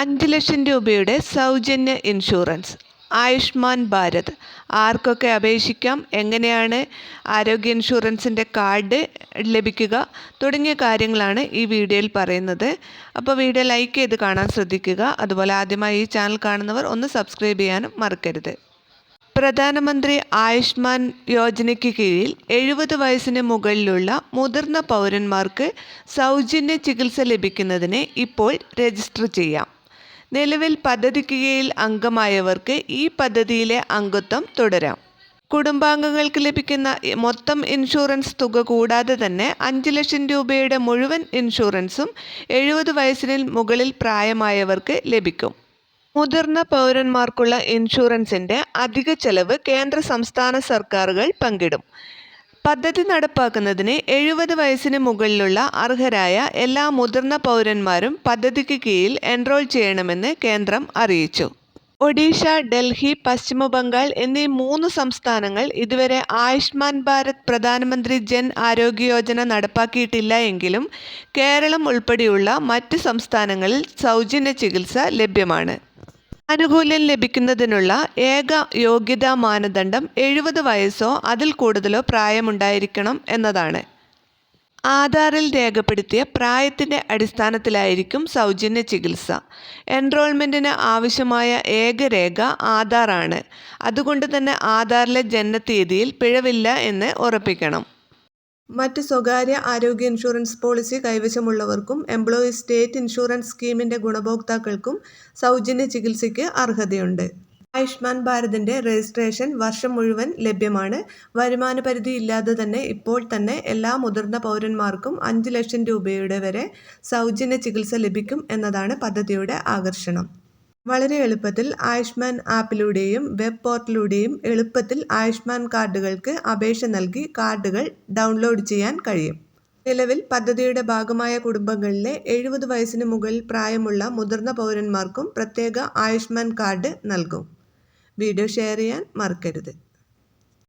അഞ്ച് ലക്ഷം രൂപയുടെ സൗജന്യ ഇൻഷുറൻസ്. ആയുഷ്മാൻ ഭാരത്. ആർക്കൊക്കെ അപേക്ഷിക്കാം? എങ്ങനെയാണ് ആരോഗ്യ ഇൻഷുറൻസിന്റെ കാർഡ് ലഭിക്കുക? തുടങ്ങിയ കാര്യങ്ങളാണ് ഈ വീഡിയോയിൽ പറയുന്നത്. അപ്പോൾ വീഡിയോ ലൈക്ക് ചെയ്ത് കാണാൻ ശ്രദ്ധിക്കുക. അതുപോലെ ആദ്യമായി ഈ ചാനൽ കാണുന്നവർ ഒന്ന് സബ്സ്ക്രൈബ് ചെയ്യാനും മറക്കരുത്. പ്രധാനമന്ത്രി ആയുഷ്മാൻ യോജനയ്ക്ക് കീഴിൽ എഴുപത് വയസ്സിന് മുകളിലുള്ള മുതിർന്ന പൗരന്മാർക്ക് സൗജന്യ ചികിത്സ ലഭിക്കുന്നതിന് ഇപ്പോൾ രജിസ്റ്റർ ചെയ്യാം. നിലവിൽ പദ്ധതിക്ക് കീഴിൽ അംഗമായവർക്ക് ഈ പദ്ധതിയിലെ അംഗത്വം തുടരാം. കുടുംബാംഗങ്ങൾക്ക് ലഭിക്കുന്ന മൊത്തം ഇൻഷുറൻസ് തുക കൂടാതെ തന്നെ അഞ്ച് ലക്ഷം രൂപയുടെ മുഴുവൻ ഇൻഷുറൻസും എഴുപത് വയസ്സിന് മുകളിൽ പ്രായമായവർക്ക് ലഭിക്കും. മുതിർന്ന പൗരന്മാർക്കുള്ള ഇൻഷുറൻസിന്റെ അധിക ചെലവ് കേന്ദ്ര സംസ്ഥാന സർക്കാരുകൾ പങ്കിടും. പദ്ധതി നടപ്പാക്കുന്നതിന് എഴുപത് വയസ്സിന് മുകളിലുള്ള അർഹരായ എല്ലാ മുതിർന്ന പൗരന്മാരും പദ്ധതിക്ക് കീഴിൽ എൻറോൾ ചെയ്യണമെന്ന് കേന്ദ്രം അറിയിച്ചു. ഒഡീഷ ഡൽഹി പശ്ചിമ ബംഗാൾ എന്നീ മൂന്ന് സംസ്ഥാനങ്ങൾ ഇതുവരെ ആയുഷ്മാൻ ഭാരത് പ്രധാനമന്ത്രി ജൻ ആരോഗ്യ യോജന നടപ്പാക്കിയിട്ടില്ല എങ്കിലും കേരളം ഉൾപ്പെടെയുള്ള മറ്റ് സംസ്ഥാനങ്ങളിൽ സൗജന്യ ചികിത്സ ലഭ്യമാണ്. ആനുകൂല്യം ലഭിക്കുന്നതിനുള്ള ഏക യോഗ്യതാ മാനദണ്ഡം എഴുപത് വയസ്സോ അതിൽ കൂടുതലോ പ്രായമുണ്ടായിരിക്കണം എന്നതാണ്. ആധാറിൽ രേഖപ്പെടുത്തിയ പ്രായത്തിന്റെ അടിസ്ഥാനത്തിലായിരിക്കും സൗജന്യ ചികിത്സ. എൻറോൾമെന്റിന് ആവശ്യമായ ഏക രേഖ ആധാറാണ്. അതുകൊണ്ട് തന്നെ ആധാറിലെ ജനനത്തീയതിയിൽ പിഴവില്ല എന്ന് ഉറപ്പിക്കണം. മറ്റ് സ്വകാര്യ ആരോഗ്യ ഇൻഷുറൻസ് പോളിസി കൈവശമുള്ളവർക്കും എംപ്ലോയീസ് സ്റ്റേറ്റ് ഇൻഷുറൻസ് സ്കീമിന്റെ ഗുണഭോക്താക്കൾക്കും സൗജന്യ ചികിത്സയ്ക്ക് അർഹതയുണ്ട്. ആയുഷ്മാൻ ഭാരതിന്റെ രജിസ്ട്രേഷൻ വർഷം മുഴുവൻ ലഭ്യമാണ്. വരുമാന പരിധി ഇല്ലാതെ തന്നെ ഇപ്പോൾ തന്നെ എല്ലാ മുതിർന്ന പൗരന്മാർക്കും അഞ്ച് ലക്ഷം രൂപയുടെ വരെ സൗജന്യ ചികിത്സ ലഭിക്കും എന്നതാണ് പദ്ധതിയുടെ ആകർഷണം. വളരെ എളുപ്പത്തിൽ ആയുഷ്മാൻ ആപ്പിലൂടെയും വെബ് പോർട്ടലിലൂടെയും എളുപ്പത്തിൽ ആയുഷ്മാൻ കാർഡുകൾക്ക് അപേക്ഷ നൽകി കാർഡുകൾ ഡൗൺലോഡ് ചെയ്യാൻ കഴിയും. നിലവിൽ പദ്ധതിയുടെ ഭാഗമായ കുടുംബങ്ങളിലെ എഴുപത് വയസ്സിന് മുകളിൽ പ്രായമുള്ള മുതിർന്ന പൗരന്മാർക്കും പ്രത്യേക ആയുഷ്മാൻ കാർഡ് നൽകും. വീഡിയോ ഷെയർ ചെയ്യാൻ മറക്കരുത്.